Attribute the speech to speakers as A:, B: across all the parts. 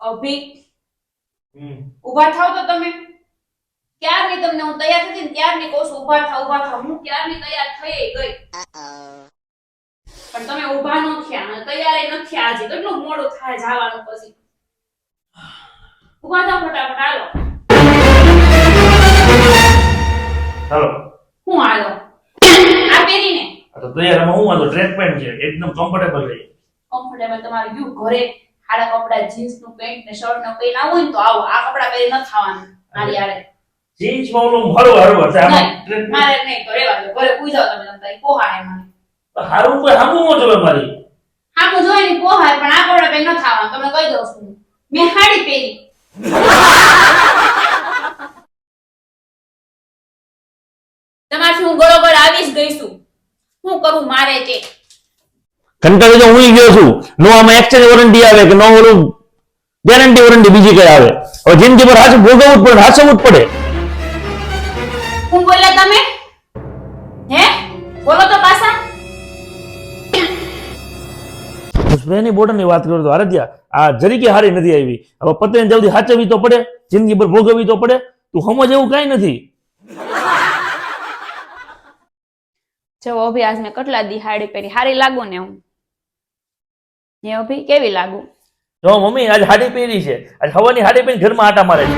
A: અભી. ઊભા થાવ તો તમે. ક્યારની તમને હું તૈયાર થતી ને ત્યારની કહું છું ઊભા થાવ ઊભા થાવ હું ક્યારની તૈયાર થઈ ગઈ. પણ તમે ઊભા ન થયા તૈયાર નથી થયા આજે. કેટલું મોડું થાય જવાનું પછી. ઊભા થાવ ફટાફટ હાલો.
B: હાલો.
A: હું હાલો? આ પહેરીને.
B: ને તો તૈયાર હું વાંધો ટ્રેક પેન્ટ છે. એકદમ કમ્ફર્ટેબલ રહે.
A: કમ્ફર્ટેબલ તમારું યુ ઘરે હાડા કપડા જીન્સનું પેન્ટ ને શર્ટનું પહેરીને આવું ને તો આવો. આ કપડા પહેરી ન થવાનું મારી યારે
B: જીન્સમાં ઓલું હળવું હળવું છે
A: મારે નહીં તો રેવા દો. ઘરે પૂજાવ તમે તમ કોહાય મને.
B: હારું કોઈ હામું મો જોવે મારી.
A: હા હું જોઈ ને કોહાય પણ આ કપડા પહેરી ન થવાનું તમને કહી દઉં છું. મેં હાડી પહેરી. તમારથી હું બરોબર આવી જ ગઈ છું શું કરું મારે તે
C: કંટાળી જો હું ગયો છું નો આમાં એક્સચેન્જ વોરંટી આવે કે નો ઓલું ગેરંટી વોરંટી બીજી કઈ આવે. હવે જિંદગી પર હાચું ભોગવવું જ પડે હાચવવું જ પડે.
A: હું બોલ્યા તમે? હે? બોલો તો પાછા.
C: સ્પ્રેની બોટલની વાત કરું તો આરત્યા આ જરીકે હારી નથી આવી. હવે પત્રીને જલ્દી હાચવી તો પડે જિંદગી પર ભોગવવી તો પડે તું સમજ એવું કાંઈ નથી.
A: જો અભી આજ મેં કેટલા દી હાડી પહેરી હારી લાગુ ને હું. હે અભી કેવી લાગુ?
C: જો મમ્મી આજ હાડી પહેરી છે. આજ હવાની હાડી પહેરી ઘરમાં આટા મારે છે.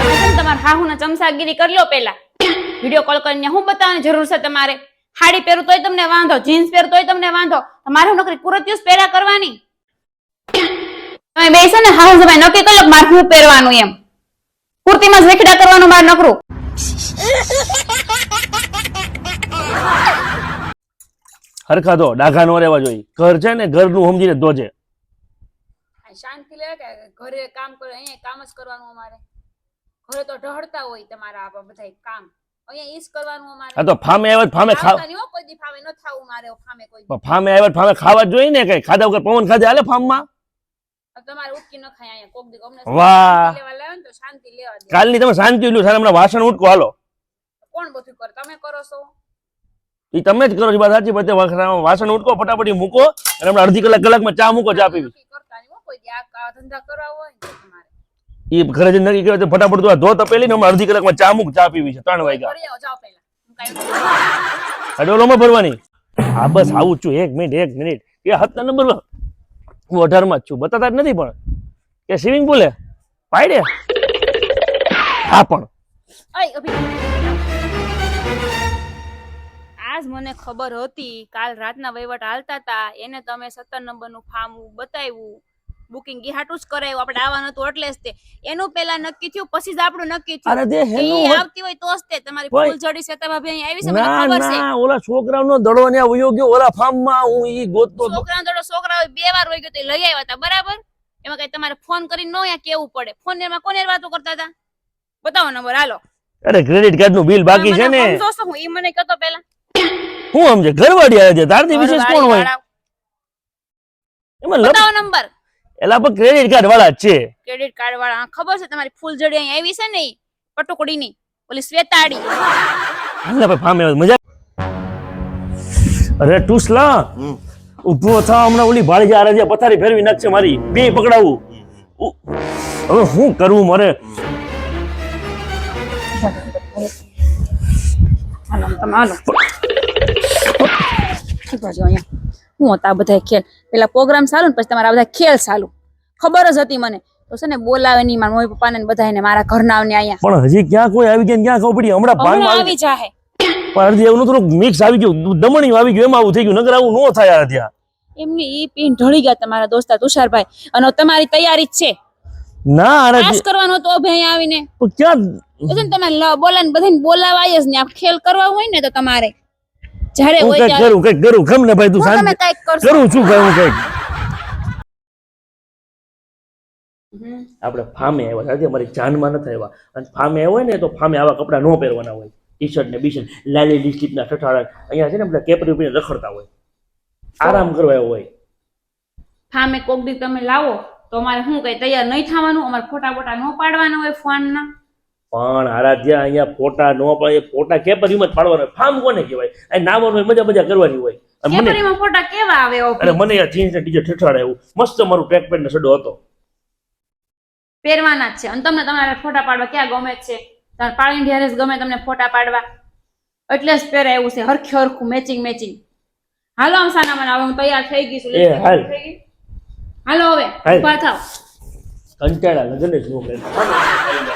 A: તમે તમારા હાહુના ચમચાગીરી કરી લો પેલા વીડિયો કોલ કરીને હું બતાવવાની જરૂર છે તમારે. હાડી પહેરું તોય તમને વાંધો જીન્સ પહેરું તોય તમને વાંધો. તમારે હું નકરી કુરતીયુસ પહેર્યા કરવાની. તમે બેસો ને હાહુ સમય નક્કી કરી મારે પહેરવાનું એમ. કુર્તીમાં જ વેખડા કરવાનું મારે નકરું.
C: હરખા તો ડાઘા નો રહેવા જોઈએ. ઘર છે ને ઘરનું સમજીને ધોજે.
A: શાંતિ લે કે ઘરે કામ કરે અહીંયા કામ જ કરવાનું અમારે. ઘરે તો ઢહડતા હોય તમારા આ બધા કામ. અહીંયા ઈસ કરવાનું અમારે.
C: આ તો ફામે આવ્યા ફામે ખાવ.
A: નહીં હો, કોઈ દી ફામે ન થાવું મારે ફામે કોઈ
C: પણ ફામે આવ્યા ફામે ખાવા જોઈએ ને કઈ? ખાધા વગર પવન ખાધે હાલે ફાર્મમાં
A: હવે તમારે ઉટકી ન ખાય અહીંયા કોક દી. અમને
C: વાહ.
A: લેવા લાવે ને તો શાંતિ લેવા દે.
C: કાલની તમે શાંતિ લ્યો સારા હમણાં વાસણ ઉટકો હાલો.
A: કોણ બધું કરે? તમે કરો છો?
C: એ તમે જ કરો છો વાત સાચી બધે વાસણ ઉટકો ફટાફટી મૂકો અને હમણાં અડધી કલાક કલાકમાં ચા મૂકો ચા પીવી. એ ઘરે જ નક્કી કર્યો ફટાફટ તું ધો તપેલી ને અડધી કલાકમાં ચા મૂક ચા પીવી છે ત્રણ વાગ્યા. અડોલોમાં ભરવાની. હા બસ આવું છું એક મિનિટ એક મિનિટ. એ હત્તા નંબર હું અઢારમાં જ છું બતાતા જ નથી પણ. કે સ્વિમિંગ પુલે પાડે હા પણ.
A: આજ મને ખબર હતી કાલ રાતના વહીવટ હાલતા હતા એને તમે સત્તર નંબરનું ફાર્મ બતાવ્યું. બુકિંગ હાટું જ કરાયું આપણે આવવાનું હતું એટલે જ તે. એનું પેલા નક્કી થયું પછી જ આપણું નક્કી થયું.
C: અરે તે
A: એ
C: હેનું
A: આવતી હોય તો જ તે તમારી
C: ફૂલ
A: જડી છે તમે ભાઈ આવી છે મને ખબર છે.
C: ના ઓલા છોકરાનો દડો ને વયો ગયો ઓલા ફાર્મમાં હું ઈ ગોતતો છોકરાનો
A: છોકરા દડો છોકરા હોય બે વાર હોય ગયો તો લઈ આવ્યા હતા બરાબર? એમાં કઈ તમારે ફોન કરીને ન અહીંયા કેવું પડે? ફોન એમાં કોને વાતો કરતા હતા? બતાવો નંબર હાલો.
C: અરે ક્રેડિટ કાર્ડનું બિલ બાકી છે ને.
A: હું ઈ મને કહેતો પહેલા.
C: હું સમજે? ઘરવાળી આવે છે. તારથી વિશેષ કોણ હોય? એમાં
A: બતાવો નંબર
C: એલા પણ ક્રેડિટ કાર્ડ વાળા જ છે.
A: ક્રેડિટ કાર્ડ વાળા. ખબર છે તમારી ફૂલઝડી અહીં આવી છે ને પટુકડી ની ઓલી શ્વેતાડી
C: હાલે ભાઈ ફામે આવે, મજા અરે ટુસલા ઊભો થા હમણાં ઓલી ભાળી જા રાજા પથારી ફેરવી નાખશે મારી. બે પકડાવું. હવે શું કરવું મારે?
A: હાલો. ઊભા જો અહીંયા. હું હતા બધા ખેલ. પેલા પ્રોગ્રામ ચાલુ ને પછી તમારા બધા ખેલ ચાલુ. ખબર જ હતી મને. તો છે ને બોલાવે નહીં મારા મમ્મી પપ્પાને બધાને મારા ઘરના ને અહીંયા.
C: પણ હજી ક્યાં કોઈ આવી ગયા ક્યાં ખબર પડી? હમણાં
A: હમણાં આવી જાહે.
C: પણ હજી એવું થોડું મિક્સ આવી ગયું. દમણી આવી ગયું એમાં આવું થઈ ગયું. નગર આવું ન થાય ત્યાં.
A: એમની ઈ પીન ઢળી ગયા તમારા દોસ્તા તુષારભાઈ. અને તમારી તૈયારી જ છે.
C: ના અરે
A: પાસ કરવાનો તો અભે આવીને.
C: ક્યાં
A: ને તમે બોલાને બધાને બોલાવાય જ ને આ ખેલ કરવા હોય ને તો તમારે. જ્યારે
C: હું
A: હોય
C: કંઈક કરું કંઈક કરું ખમ ને ભાઈ તું
A: હું
C: શાંતિ. કરું છું કઈ હું કંઈક. આપણે ફામે આવ્યા સાથે અમારી જાનમાં નથી આવ્યા. અને ફામે આવ્યા હોય ને તો ફામે આવા કપડાં ન પહેરવાના હોય. ટી શર્ટ ને બીશર્ટ લાલી લાલી લિપસ્ટિકના ઠઠાડા અહીંયા છે ને બધા કેપરી ઉપર રખડતા હોય. આરામ કરવા આવ્યો હોય.
A: ફામે કોક દી તમે લાવો તો અમારે શું કઈ તૈયાર નહીં થવાનું? અમારે ફોટા બોટા ન પાડવાના હોય ફોનના.
C: પણ આરાધ્યા અહીંયા ફોટા ન પડે ફોટા કે પર હિંમત પાડવાનો? ફામ કોને કહેવાય? અહીં નામ હોય મજા મજા કરવાની હોય. અને મને
A: ફોટા કેવા આવે ઓ
C: મને આ જીન્સ ને ટીજર એવું. મસ્ત મારું ટ્રેક પેન્ટ સડો હતો.
A: પહેરવાના જ છે. અને તમને તમારા ફોટા પાડવા ક્યાં ગમે છે? તમારે પાણી ઇન્ડિયા ગમે તમને ફોટા પાડવા. એટલે જ પહેરે એવું છે. હરખે હરખું મેચિંગ મેચિંગ હાલો આમ સાના મને હવે હું તૈયાર થઈ ગઈ છું.
C: એ, હાલ.
A: હાલો હવે ઊભા થાવ.
C: કંટાળા લગ્ન જ ન